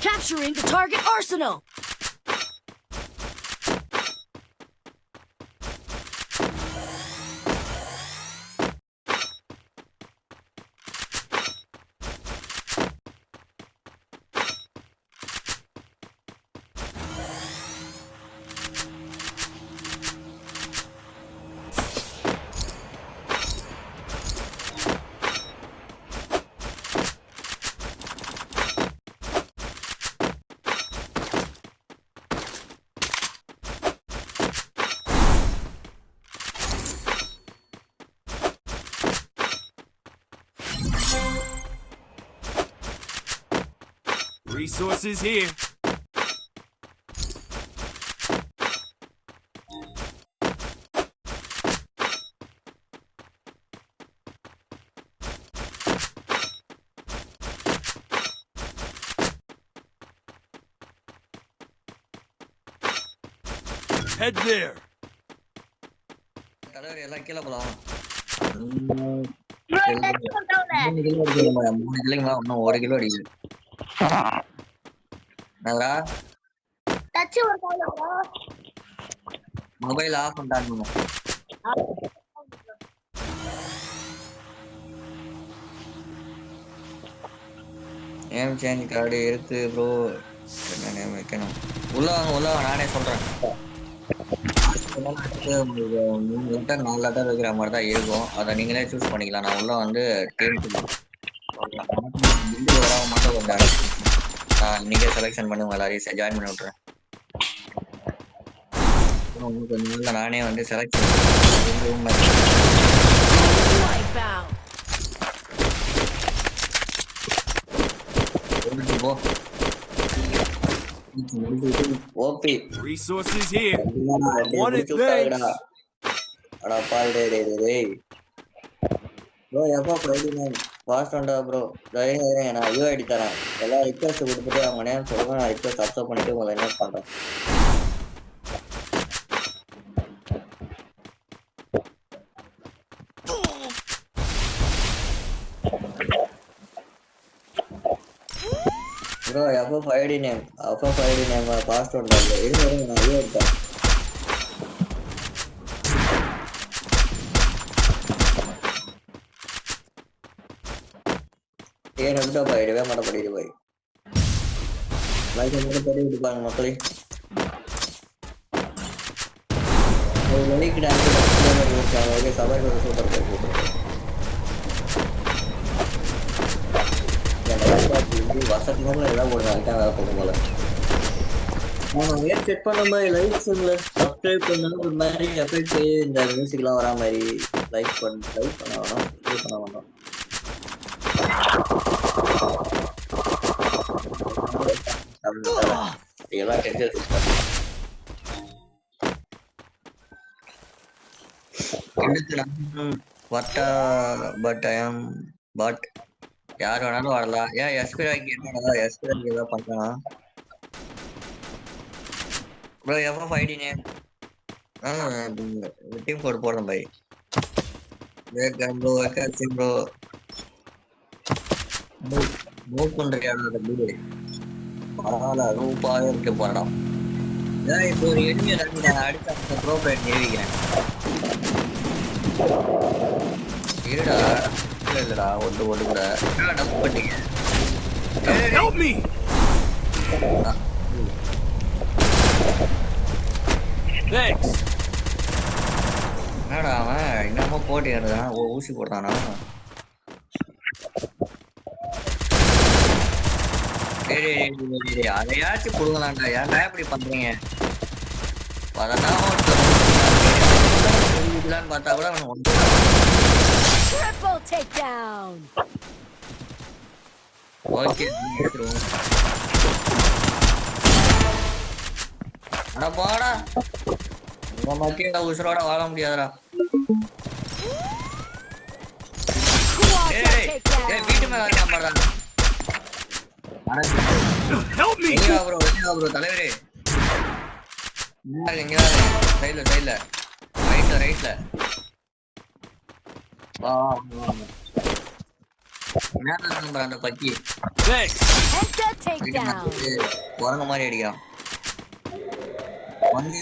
Capturing the target arsenal. Resources here. Head there. தலைவர் எல்லாம் கீழே போலாம் மூணு கிலோ அடிக்கல மூணு கிலோங்களா இன்னும் ஒரு கிலோ அடிக்குது டச் ஒரு மொபைல் ஆஃப் பண்ணிட்டாங்க நேம் சேஞ்ச் கார்டு இருக்கு ப்ரோ என்ன நேம் வைக்கணும்? உள்ள வாங்க உள்ள வாங்க நானே சொல்றேன். மூணு லெட்டர் நாலு லெட்டர் வைக்கிற மாதிரி தான் இருக்கும். அதை நீங்களே சூஸ் பண்ணிக்கலாம். நான் உள்ள வந்து டீம் நீங்க செலெக்ஷன் பண்ணி உங்க எல்லாரையும் ஜாயின் பண்ணி விட்டுறேன் அப்புறம் உங்களுக்கு நானே வந்து. போ ஓபி Resources here. wanted thanks. அடா பால் டே டே டேய் ப்ரோ எப்போ மேம் ப்ரோ தைரியம் நான் ஐயோ ஐடி தரேன். எல்லாம் ரிக்வஸ்ட் கொடுத்துட்டு அவங்க நேம் சொல்லுங்க. நான் ரிக்வஸ்ட் அப்சர்வ் பண்ணிட்டு உங்களை என்ன பண்றேன் ப்ரோ எப்போ ஃபைவ் நேம் அப்போ ஃபைவ் நேம் பாஸ்ட் வந்தா ப்ரோ இருங்க நான் ஐயோ எடுத்தேன் ஏன் ரெண்டோ போயிடுவே மாட்ட போய். லைக் மட்டும் படி விட்டுப்பாங்க மக்களே. ஒரு மணிக்கு டான்ஸ் இருக்காங்க ஓகே சூப்பர் போட்டு வருஷத்துக்கு எல்லாம் அதுக்காக வேலை போகும் போல. நான் செக் பண்ண மாதிரி லைக்ஸ் இல்லை? சப்ஸ்கிரைப் பண்ணணும் ஒரு மாதிரி எஃபெக்ட் இந்த மியூசிக்லாம் வரா மாதிரி லைக் பண்ண லைக் பண்ண வேணாம். வேணாம் இதெல்லாம் தெரிஞ்சது வட்டா பட் ஐ ஆம் பட் யார் வேணாலும் வரலாம் ஏன் எஸ்பிராக்கி என்னடா எஸ்பிராக்கி ஏதாவது பார்க்கலாம் ப்ரோ எவ்வளோ ஃபைடி நேம் ஆ டீம் கோட் போடுறேன் பை வேக்கம் ப்ரோ வேக்காச்சு ப்ரோ மூவ் பண்றியா தம்பி பரவாயில்ல ரூபாவே இருக்கு இப்போ ஒரு எளிமையை தம்பி நான் அடிச்சு அந்த ப்ரோ பிளேட் நிரூபிக்கிறேன் இருடா. இல்ல இல்லடா ஒன்று ஒன்று கூட பண்ணீங்க. என்னடா அவன்? இன்னமும் போட்டி ஓ ஊசி போடுறானா டேய், டேய், டேய், டேய், டேய், டேய், அதையாச்சும் கொடுங்களாண்டா ஏன்டா இப்படி பண்றீங்க? ஒருத்தன் பார்த்தா கூட அவன் ஒன்று. ஓகே அட போடா. உங்க உசுரோட வாழ முடியாதுடா. ஏய். வீட்டு மேல பாருடா Help me. வெளியா ப்ரோ வெளியா ப்ரோ தலைவரே. இங்க சைடுல சைடுல ரைட்ல ரைட்ல வா வா. மேல இருக்கு பாரு அந்த பக்கி? குரங்கு மாதிரி அடிக்கிறான். வந்து